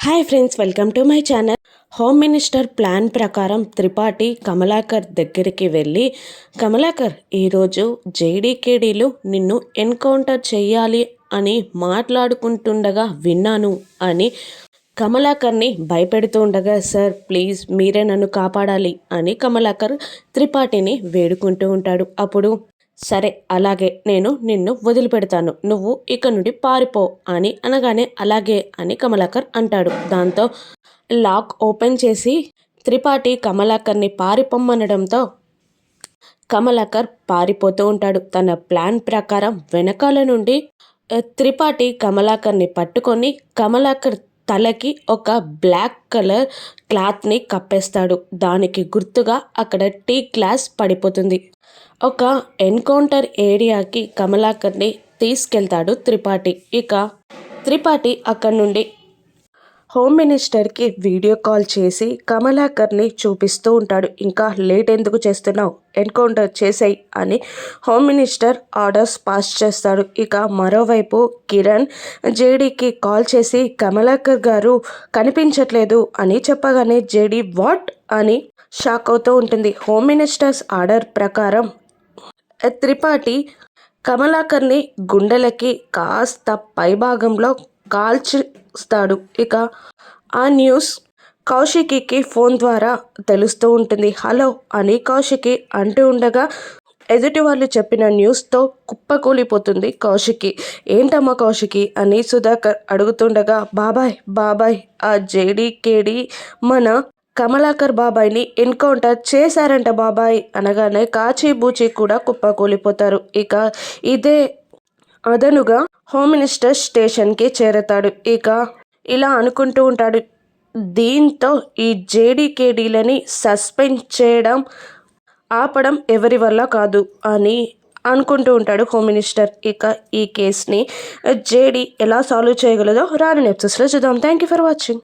Hi friends welcome to my channel home minister plan ప్రకారం త్రిపాఠి కమలాకర్ దగ్గరికి వెళ్ళి కమలాకర్ ఈరోజు జేడీకేడీలు నిన్ను ఎన్కౌంటర్ చేయాలి అని మాట్లాడుకుంటుండగా విన్నాను అని కమలాకర్ని భయపెడుతూ ఉండగా సార్ ప్లీజ్ మీరే నన్ను కాపాడాలి అని కమలాకర్ త్రిపాఠిని వేడుకుంటూ ఉంటాడు. అప్పుడు సరే అలాగే నేను నిన్ను వదిలిపెడతాను. నువ్వు ఇక నుండి పారిపో అని అనగానే అలాగే అని కమలాకర్ అంటాడు. దాంతో లాక్ ఓపెన్ చేసి త్రిపాఠి కమలాకర్ని పారిపొమ్మనడంతో కమలాకర్ పారిపోతూ ఉంటాడు. తన ప్లాన్ ప్రకారం వెనకాల నుండి త్రిపాఠి కమలాకర్ని పట్టుకొని కమలాకర్ తలకి ఒక బ్లాక్ కలర్ క్లాత్ని కప్పేస్తాడు. దానికి గుర్తుగా అక్కడ టీ గ్లాస్ పడిపోతుంది. ఒక ఎన్కౌంటర్ ఏరియాకి కమలాకర్ని తీసుకెళ్తాడు త్రిపాఠి. ఇక త్రిపాఠి అక్కడి నుండి హోమ్ మినిస్టర్కి వీడియో కాల్ చేసి కమలాకర్ని చూపిస్తూ ఉంటాడు. ఇంకా లేట్ ఎందుకు చేస్తున్నావు? ఎన్కౌంటర్ చేసాయి అని హోమ్ మినిస్టర్ ఆర్డర్స్ పాస్ చేస్తాడు. ఇక మరోవైపు కిరణ్ జేడీకి కాల్ చేసి కమలాకర్ గారు కనిపించట్లేదు అని చెప్పగానే జేడీ వాట్? అని షాక్ అవుతూ ఉంటుంది. హోమ్ మినిస్టర్స్ ఆర్డర్ ప్రకారం త్రిపాఠి కమలాకర్ని గుండెలకి కాస్త పైభాగంలో కాల్చిస్తాడు ఇక ఆ న్యూస్ కౌశికికి ఫోన్ ద్వారా తెలుస్తూ ఉంటుంది. హలో అని కౌశికి అంటూ ఉండగా ఎదుటి వాళ్ళు చెప్పిన న్యూస్తో కుప్పకూలిపోతుంది కౌశికి. ఏంటమ్మా కౌశికి? అని సుధాకర్ అడుగుతుండగా బాబాయ్ బాబాయ్ ఆ జేడీ కేడి మన కమలాకర్ బాబాయ్ని ఎన్కౌంటర్ చేశారంట బాబాయ్. అనగానే కాచి బూచి కూడా కుప్పకూలిపోతారు. ఇక ఇదే అదనుగా హోమ్ మినిస్టర్ స్టేషన్కి చేరతాడు. ఇక ఇలా అనుకుంటూ ఉంటాడు. దీంతో ఈ జేడీకేడీలని సస్పెండ్ చేయడం ఆపడం ఎవరి వల్ల కాదు అని అనుకుంటూ ఉంటాడు హోమ్ మినిస్టర్. ఇక ఈ కేస్ని జేడీ ఎలా సాల్వ్ చేయగలదో రాని నెప్సెస్లో చూద్దాం. Thank you for watching.